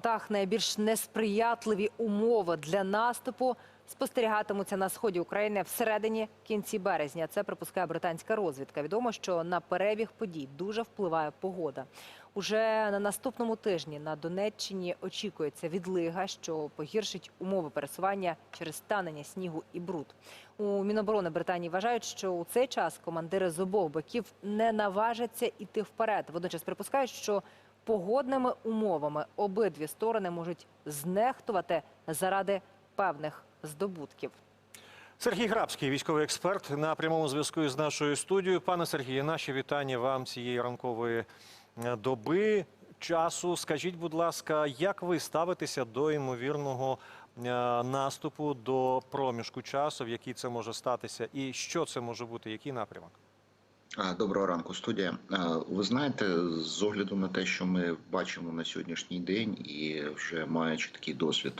Так, найбільш несприятливі умови для наступу спостерігатимуться на сході України всередині кінці березня. Це припускає британська розвідка. Відомо, що на перебіг подій дуже впливає погода. Уже на наступному тижні на Донеччині очікується відлига, що погіршить умови пересування через танення снігу і бруд. У Міноборони Британії вважають, що у цей час командири з обох боків не наважаться іти вперед. Водночас припускають, що погодними умовами обидві сторони можуть знехтувати заради певних здобутків. Сергій Грабський, військовий експерт, на прямому зв'язку із нашою студією. Пане Сергію, наші вітання вам цієї ранкової е, доби часу. Скажіть, будь ласка, як ви ставитеся до ймовірного е, наступу до проміжку часу, в який це може статися, і що це може бути, який напрямок? Доброго ранку, студія. Ви знаєте, з огляду на те, що ми бачимо на сьогоднішній день, і вже маючи такий досвід,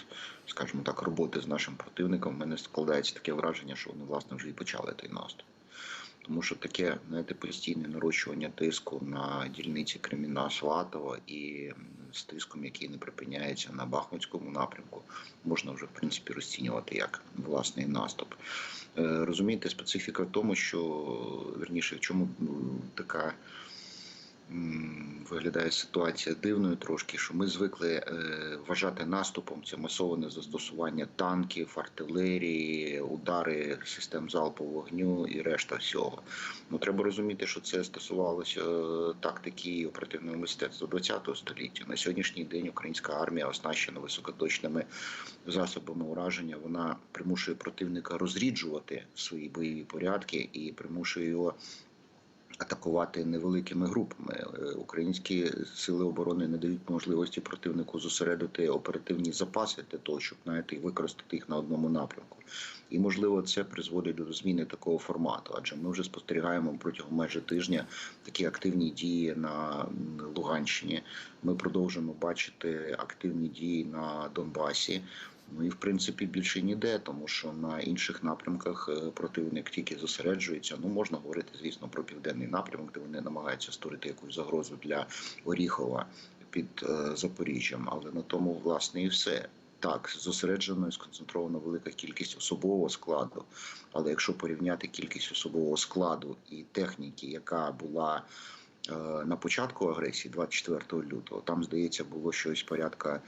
скажімо так, роботи з нашим противником, в мене складається таке враження, що вони власне вже і почали той наступ. Тому що таке знаєте, постійне нарощування тиску на дільниці Креміна Сватова і з тиском, який не припиняється на Бахмутському напрямку, можна вже в принципі розцінювати як власний наступ. Е, Розумієте, специфіка в тому, що верніше, в чому така виглядає ситуація дивною трошки, що ми звикли е, вважати наступом це масоване застосування танків, артилерії, удари систем залпового вогню і решта всього. Ну треба розуміти, що це стосувалося е, тактики і оперативного мистецтва ХХ століття. На сьогоднішній день українська армія оснащена високоточними засобами ураження. Вона примушує противника розріджувати свої бойові порядки і примушує його атакувати невеликими групами. Е, Українські сили оборони не дають можливості противнику зосередити оперативні запаси для того, щоб і використати їх на одному напрямку. І можливо це призводить до зміни такого формату, адже ми вже спостерігаємо протягом майже тижня такі активні дії на Луганщині. Ми продовжуємо бачити активні дії на Донбасі. Ну і в принципі більше ніде, тому що на інших напрямках е, противник тільки зосереджується. Ну можна говорити, звісно, про південний напрямок, де вони намагаються створити якусь загрозу для Оріхова під е, Запоріжжям, але на тому власне і все. Так, зосереджено і сконцентрована велика кількість особового складу. Але якщо порівняти кількість особового складу і техніки, яка була е, на початку агресії, 24 лютого, там здається було щось порядка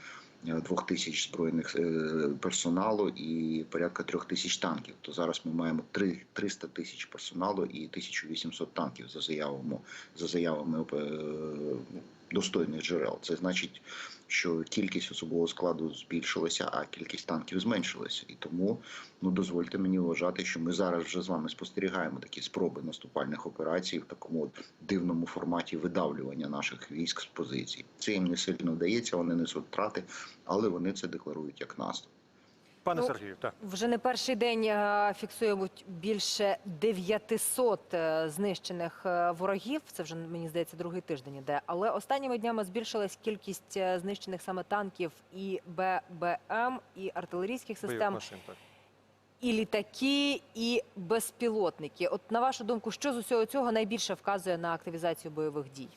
двох тисяч збройних е, персоналу і порядка трьох тисяч танків. То зараз ми маємо три 300 тисяч персоналу і 1800 танків за заявами за заявами е, достойних джерел. Це значить, що кількість особового складу збільшилася, а кількість танків зменшилася. І тому ну дозвольте мені вважати, що ми зараз вже з вами спостерігаємо такі спроби наступальних операцій в такому от дивному форматі видавлювання наших військ з позицій. Це їм не сильно вдається, вони несуть втрати, але вони це декларують як наступ. Пане Ну, Сергію, так. Вже не перший день е, фіксують більше 900 е, знищених е, ворогів. Це вже мені здається другий тиждень іде. Але останніми днями збільшилась кількість знищених саме танків і ББМ, і артилерійських систем, машин, так. і літаки, і безпілотники. От на вашу думку, що з усього цього найбільше вказує на активізацію бойових дій?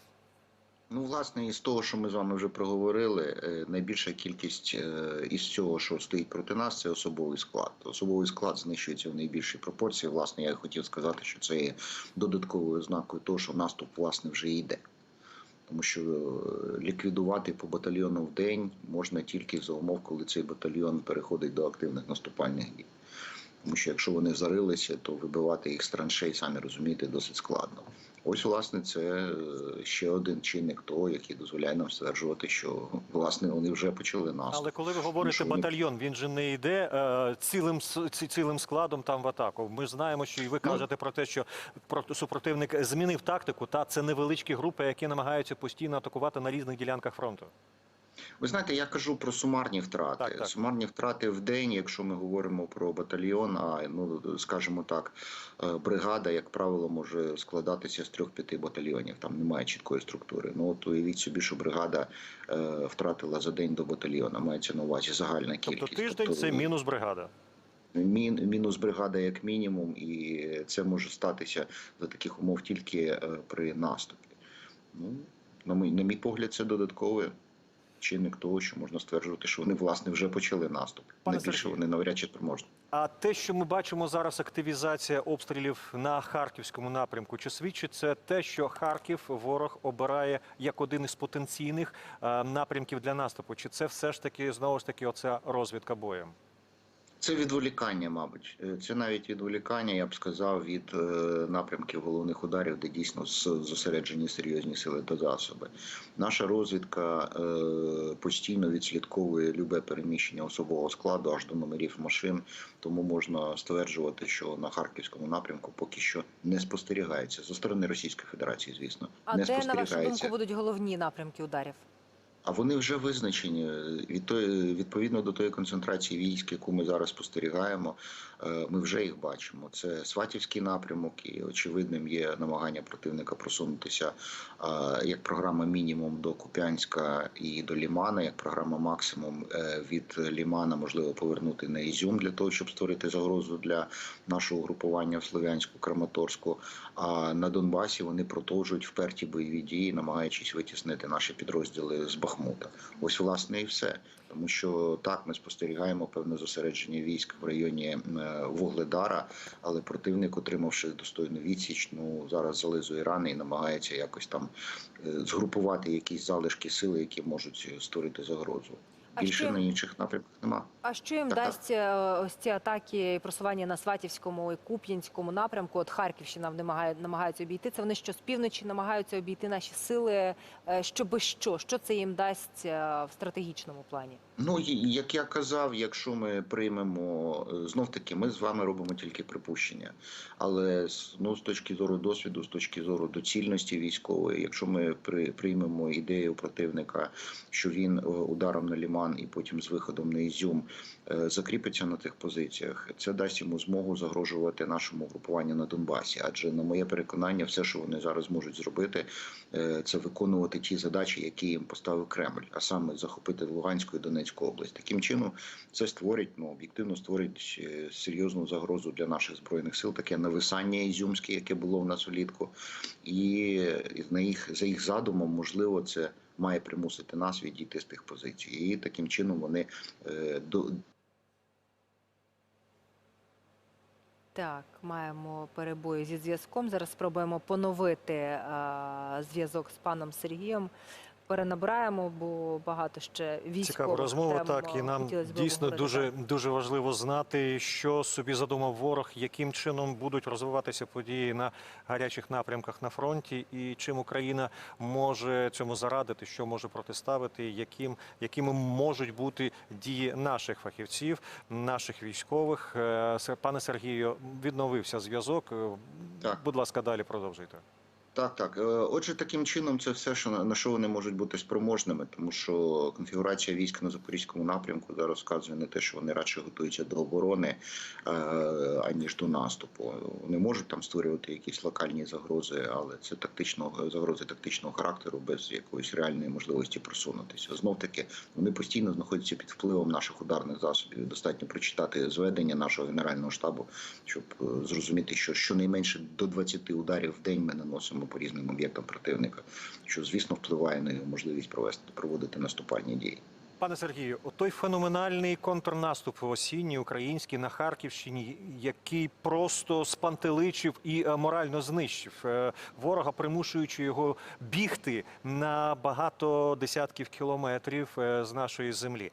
Ну, власне, із того, що ми з вами вже проговорили, е, найбільша кількість е, із цього, що стоїть проти нас, це особовий склад. Особовий склад знищується в найбільшій пропорції. Власне, я хотів сказати, що це є додатковою ознакою того, що наступ власне вже йде. Тому що е, ліквідувати по батальйону в день можна тільки за умов, коли цей батальйон переходить до активних наступальних дій. Тому що якщо вони зарилися, то вибивати їх з траншей, самі розумієте, досить складно. Ось, власне, це е, ще один чинник того, який дозволяє нам стверджувати, що власне вони вже почали наступ. Але коли ви говорите батальйон, він же не йде е, цілим цілим складом там в атаку. Ми знаємо, що і ви Ну. кажете про те, що про- супротивник змінив тактику. Та це невеличкі групи, які намагаються постійно атакувати на різних ділянках фронту. Ви знаєте, я кажу про сумарні втрати. Так, так. Сумарні втрати в день, якщо ми говоримо про батальйон, а ну скажімо так, е, бригада, як правило, може складатися з трьох-п'яти батальйонів. Там немає чіткої структури. Ну от уявіть собі, що бригада е, втратила за день до батальйона. Мається на увазі загальна кількість. Тобто тиждень це мінус бригада. Мін, мінус бригада як мінімум, і це може статися за таких умов тільки е, при наступі. Ну, на мій, на мій погляд, це додаткове чинник того, що можна стверджувати, що вони власне вже почали наступ. Пане Найбільше вони навряд чи переможні. А те, що ми бачимо зараз, активізація обстрілів на харківському напрямку, чи свідчить це те, що Харків ворог обирає як один із потенційних е, напрямків для наступу? Чи це все ж таки знову ж таки оця розвідка боєм? Це відволікання, мабуть. Е, Це навіть відволікання, я б сказав, від е, напрямків головних ударів, де дійсно зосереджені серйозні сили та засоби. Наша розвідка е, постійно відслідковує любе переміщення особового складу аж до номерів машин. Тому можна стверджувати, що на харківському напрямку поки що не спостерігається зі сторони Російської Федерації, звісно, А не де, на вашу думку, будуть головні напрямки ударів? А вони вже визначені від тої, відповідно до тої концентрації військ, яку ми зараз спостерігаємо. е, Ми вже їх бачимо. Це Сватівський напрямок, і очевидним є намагання противника просунутися е, як програма мінімум до Куп'янська і до Лімана, як програма максимум е, від Лімана, можливо, повернути на Ізюм для того, щоб створити загрозу для нашого групування в Слов'янську, Краматорську. А на Донбасі вони продовжують вперті бойові дії, намагаючись витіснити наші підрозділи з Бахмута. Ось власне і все. Тому що так ми спостерігаємо певне зосередження військ в районі е, Вугледара, але противник, отримавши достойну відсіч, ну зараз зализує рани і намагається якось там е, згрупувати якісь залишки сили, які можуть створити загрозу. Більше на інших напрямках нема. А що їм Так, так. дасть е, ось ці атаки і просування на Сватівському і Куп'янському напрямку? От Харківщина намагає, намагаються обійти. Це вони що з півночі намагаються обійти наші сили, е, щоби що? Що це їм дасть е, в стратегічному плані? Ну як я казав, якщо ми приймемо знов таки, ми з вами робимо тільки припущення. Але ну, з точки зору досвіду, з точки зору доцільності військової, якщо ми при, приймемо ідею противника, що він е, ударом на ліман і потім з виходом на Ізюм е, закріпиться на тих позиціях, це дасть йому змогу загрожувати нашому групуванню на Донбасі. Адже на моє переконання, все, що вони зараз можуть зробити, е, це виконувати ті задачі, які їм поставив Кремль, а саме захопити Луганську і Донецьку область. Таким чином, це створить ну об'єктивно створить е, серйозну загрозу для наших збройних сил. Таке нависання ізюмське, яке було в нас улітку, і е, на їх за їх задумом, можливо, це має примусити нас відійти з тих позицій, і таким чином вони е, до Так, маємо перебої зі зв'язком. Зараз спробуємо поновити е, зв'язок з паном Сергієм. Перенабираємо, бо багато ще військових Цікава розмова. тем, Так і нам дійсно дуже дуже важливо знати, що собі задумав ворог, яким чином будуть розвиватися події на гарячих напрямках на фронті, і чим Україна може цьому зарадити, що може протиставити, яким якими можуть бути дії наших фахівців, наших військових. Е, Пане Сергію, відновився зв'язок. Так. Будь ласка, далі продовжуйте. Так, так. Е, Отже, таким чином, це все, що на що вони можуть бути спроможними, тому що конфігурація військ на запорізькому напрямку зараз вказує на те, що вони радше готуються до оборони е, аніж до наступу. Вони можуть там створювати якісь локальні загрози, але це тактично загрози тактичного характеру без якоїсь реальної можливості просунутися. Знов таки вони постійно знаходяться під впливом наших ударних засобів. Достатньо прочитати зведення нашого генерального штабу, щоб е, зрозуміти, що щонайменше до 20 ударів в день ми наносимо по різним об'єктам противника, що звісно впливає на його можливість провести проводити наступальні дії. Пане Сергію, той феноменальний контрнаступ осінній український на Харківщині, який просто спантеличив і е, морально знищив е, ворога, примушуючи його бігти на багато десятків кілометрів е, з нашої землі.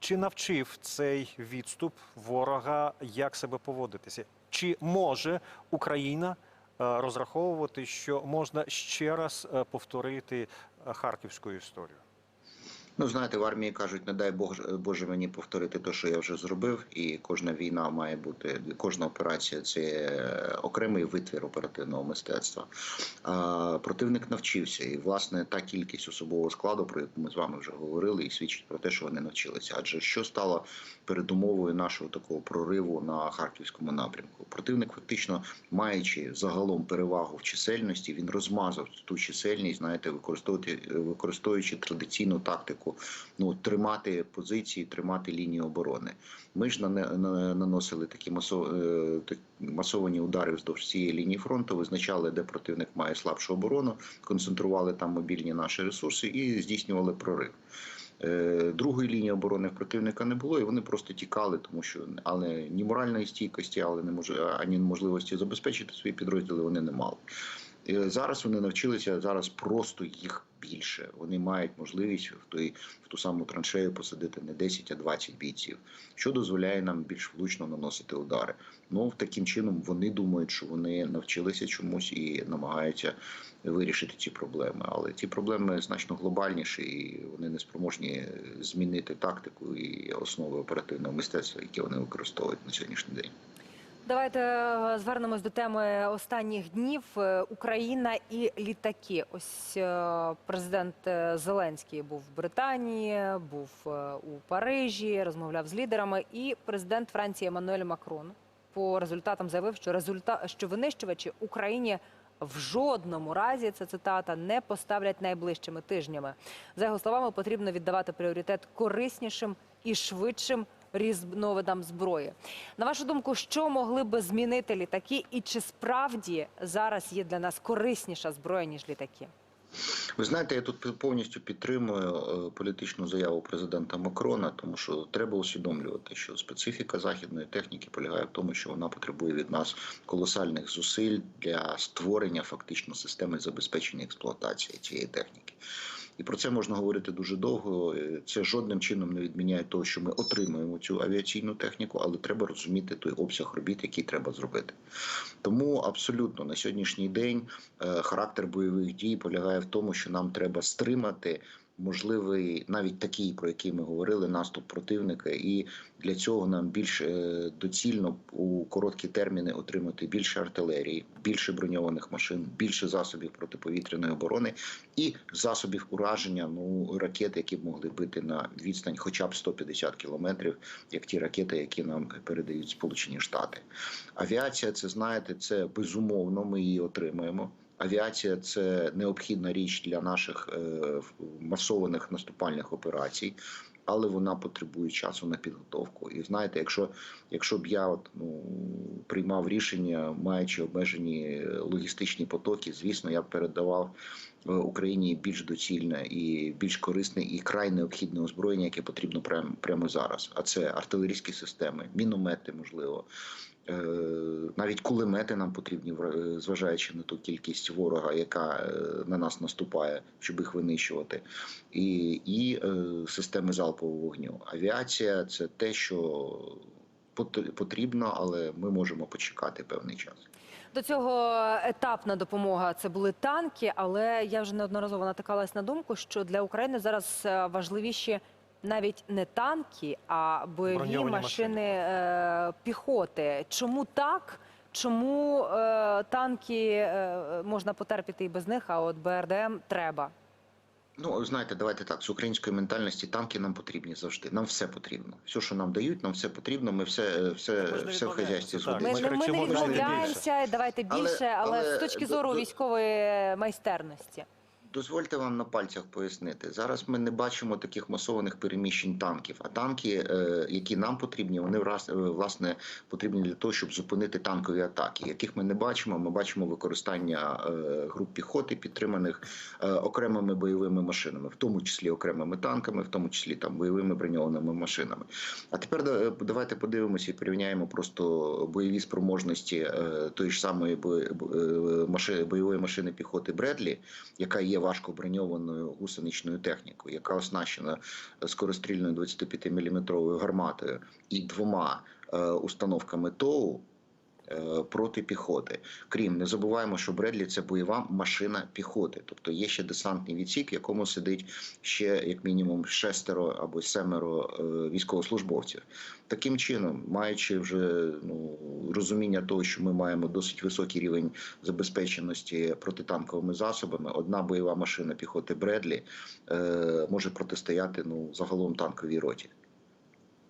Чи навчив цей відступ ворога, як себе поводитися? Чи може Україна розраховувати, що можна ще раз е, повторити е, харківську історію? Ну, знаєте, в армії кажуть, не дай Бог Боже мені повторити те, що я вже зробив, і кожна війна має бути, кожна операція це окремий витвір оперативного мистецтва. А, противник навчився, і власне та кількість особового складу, про яку ми з вами вже говорили, і свідчить про те, що вони навчилися. Адже що стало передумовою нашого такого прориву на харківському напрямку? Противник, фактично, маючи загалом перевагу в чисельності, він розмазав ту чисельність, знаєте, використовуючи традиційну тактику противнику ну тримати позиції, тримати лінію оборони. Ми ж наносили такі е, масовані удари вздовж цієї лінії фронту, визначали, де противник має слабшу оборону, концентрували там мобільні наші ресурси і здійснювали прорив. Е, Другої лінії оборони в противника не було, і вони просто тікали, тому що але ні моральної стійкості, але не може ані можливості забезпечити свої підрозділи вони не мали. Зараз вони навчилися зараз просто їх більше. Вони мають можливість в той в ту саму траншею посадити не 10, а 20 бійців, що дозволяє нам більш влучно наносити удари. Ну таким чином вони думають, що вони навчилися чомусь і намагаються вирішити ці проблеми. Але ці проблеми значно глобальніші, і вони не спроможні змінити тактику і основи оперативного мистецтва, які вони використовують на сьогоднішній день. Давайте е, звернемось до теми останніх днів. Е, Україна і літаки. Ось е, президент Зеленський був в Британії, був у Парижі, розмовляв з лідерами. І президент Франції Еммануель Макрон по результатам заявив, що результа... що винищувачі Україні в жодному разі це цитата не поставлять найближчими тижнями. За його словами, потрібно віддавати пріоритет кориснішим і швидшим різновидам зброї. На вашу думку, що могли би змінити літаки, і чи справді зараз є для нас корисніша зброя ніж літаки? Ви знаєте, я тут повністю підтримую е, політичну заяву президента Макрона, тому що треба усвідомлювати, що специфіка західної техніки полягає в тому, що вона потребує від нас колосальних зусиль для створення фактично системи забезпечення експлуатації цієї техніки. І про це можна говорити дуже довго. Е, Це жодним чином не відміняє того, що ми отримуємо цю авіаційну техніку, але треба розуміти той обсяг робіт, який треба зробити. Тому абсолютно на сьогоднішній день е, характер бойових дій полягає в тому, що нам треба стримати можливий навіть такий, про який ми говорили, наступ противника, і для цього нам більш е, доцільно у короткі терміни отримати більше артилерії, більше броньованих машин, більше засобів протиповітряної оборони і засобів ураження ну ракет, які б могли бити на відстань, хоча б 150 кілометрів, як ті ракети, які нам передають Сполучені Штати. Авіація, це знаєте, це безумовно. Ми її отримаємо. Авіація це необхідна річ для наших е, масованих наступальних операцій, але вона потребує часу на підготовку. І знаєте, якщо, якщо б я от, ну, приймав рішення, маючи обмежені логістичні потоки, звісно, я б передавав е, Україні більш доцільне і більш корисне і край необхідне озброєння, яке потрібно прямо, зараз. А це артилерійські системи, міномети, можливо. Е, Навіть кулемети нам потрібні, вра- зважаючи на ту кількість ворога, яка е, на нас наступає, щоб їх винищувати, і, і е, системи залпового вогню. Авіація це те, що потрібно, але ми можемо почекати певний час. До цього етапна допомога це були танки, але я вже неодноразово натикалась на думку, що для України зараз е, важливіші навіть не танки, а бойові машини, машини е, піхоти. Чому так? Чому е, танки е, можна потерпіти і без них, а от БРДМ треба? Ну, знаєте, давайте так. З української ментальності танки нам потрібні завжди. Нам все потрібно. Все, що нам дають, нам все потрібно. Ми все, все, Ми все в хазяйстві згодимо. Ми, Ми, ми не «Давайте відмовляємося, давайте більше, але, але з точки зору до- військової майстерності. Дозвольте вам на пальцях пояснити. Зараз ми не бачимо таких масованих переміщень танків. А танки, е, які нам потрібні, вони е, власне потрібні для того, щоб зупинити танкові атаки. Яких ми не бачимо, ми бачимо використання е, груп піхоти, підтриманих окремими бойовими машинами, в тому числі окремими танками, в тому числі там бойовими броньованими машинами. А тепер давайте подивимося і порівняємо просто бойові спроможності тої ж самої бойової машини піхоти Бредлі, яка є важко броньованою гусеничною технікою, яка оснащена скорострільною 25-мм гарматою і двома е, установками ТОУ. Е, Проти піхоти, крім не забуваємо, що Бредлі це бойова машина піхоти, тобто є ще десантний відсік, в якому сидить ще як мінімум шестеро або семеро е, військовослужбовців. Таким чином, маючи вже ну розуміння того, що ми маємо досить високий рівень забезпеченості протитанковими засобами, одна бойова машина піхоти Бредлі е, може протистояти ну загалом танковій роті.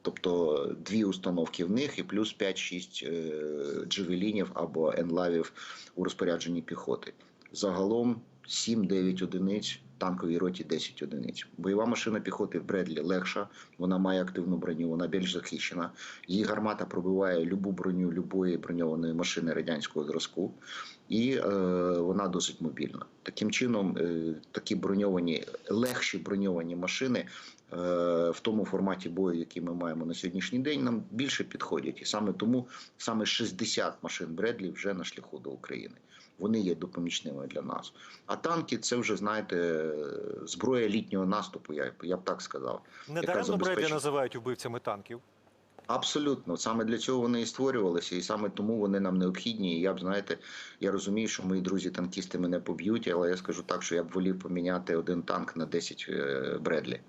Тобто дві установки в них і плюс 5-6 е, джевелінів або енлавів у розпорядженні піхоти. Загалом 7-9 одиниць танковій роті 10 одиниць. Бойова машина піхоти Бредлі легша, вона має активну броню, вона більш захищена. Її гармата пробиває любу броню любої броньованої машини радянського зразку, і е, вона досить мобільна. Таким чином, е, такі броньовані, легші броньовані машини в тому форматі бою, який ми маємо на сьогоднішній день, нам більше підходять. І саме тому саме 60 машин Бредлі вже на шляху до України. Вони є допомічними для нас. А танки це вже знаєте зброя літнього наступу. Я, я б так сказав. Недаремно забезпечує- Бредлі називають убивцями танків. Абсолютно, саме для цього вони і створювалися, і саме тому вони нам необхідні. І я б знаєте, я розумію, що мої друзі-танкісти мене поб'ють, але я скажу так, що я б волів поміняти один танк на 10 е, Бредлі.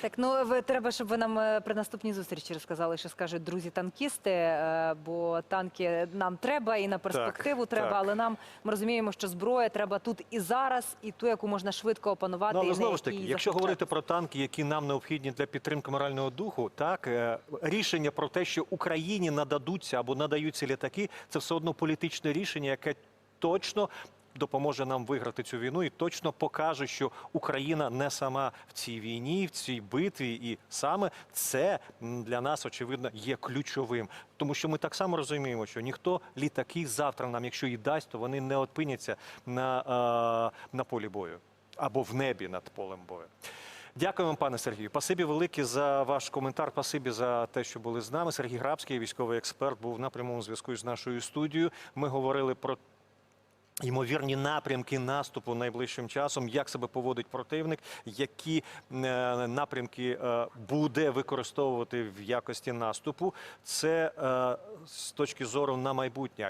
Так, ну ви треба, щоб ви нам е, при наступній зустрічі розказали, що скажуть друзі-танкісти, е, бо танки нам треба і на перспективу треба, так. але нам ми розуміємо, що зброя треба тут і зараз, і ту, яку можна швидко опанувати. Ну, і але знову ж таки, якщо говорити про танки, які нам необхідні для підтримки морального духу, так е, рішення про те, що Україні нададуться або надаються літаки, це все одно політичне рішення, яке точно. Допоможе нам виграти цю війну і точно покаже, що Україна не сама в цій війні, в цій битві, і саме це для нас очевидно є ключовим, тому що ми так само розуміємо, що ніхто літаки завтра нам, якщо і дасть, то вони не опиняться на, е, на полі бою або в небі над полем бою. Дякуємо, пане Сергію. Пасибі велике за ваш коментар. Пасибі за те, що були з нами. Сергій Грабський, військовий експерт, був на прямому зв'язку з нашою студією. Ми говорили про. Ймовірні напрямки наступу найближчим часом, як себе поводить противник, які е, напрямки е, буде використовувати в якості наступу. Це е, з точки зору на майбутнє.